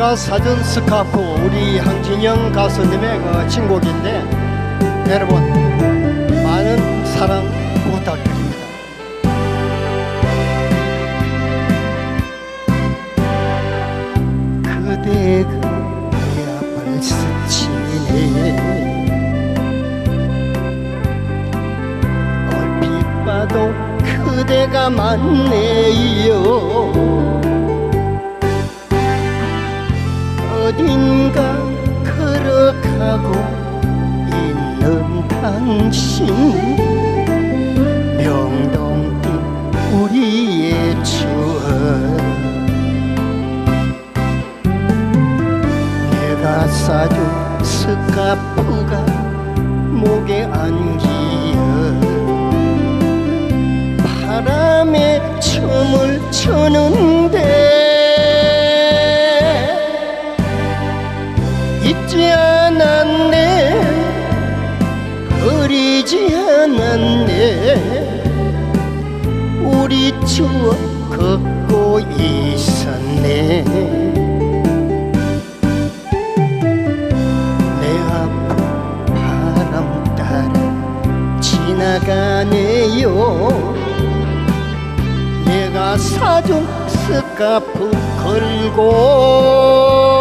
내가 사준 스카프 우리 황진영 가수님의 그 친곡인데 여러분 많은 사랑 부탁드립니다. 그대가 내 스치네 얼핏 봐도 그대가 맞네요 어딘가 걸어가고 있는 당신 명동길 우리의 추억 내가 사준 스카프가 목에 안기어 바람에 춤을 추는 흐리지 않았네. 우리 추억 걷고 있었네. 내 앞을 바람 따라 지나가네요. 내가 사준 스카프 걸고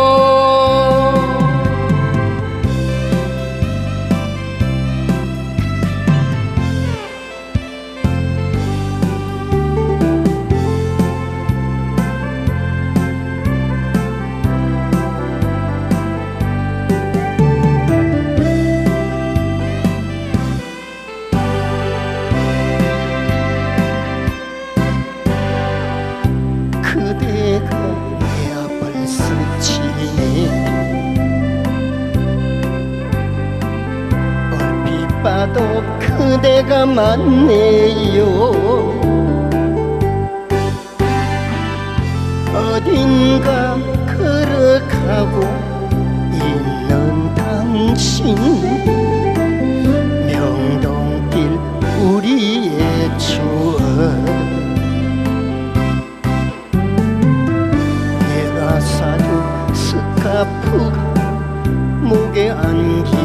봐도 그대가 맞네요. 어딘가 걸어가고 있는 당신 명동길 우리의 추억. 내가 사준 스카프가 목에 안기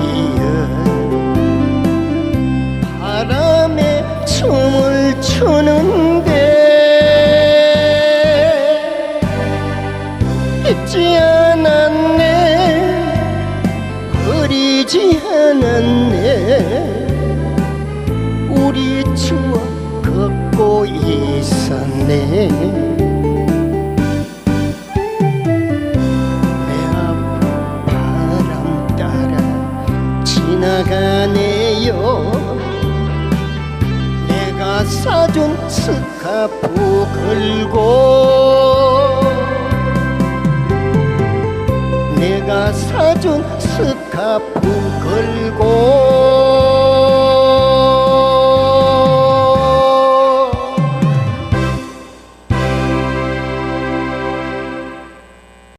흐리지 않았네. 우리 추억 걷고 있었네. 내 사준 스카프 걸고 내가 사준 스카프 걸고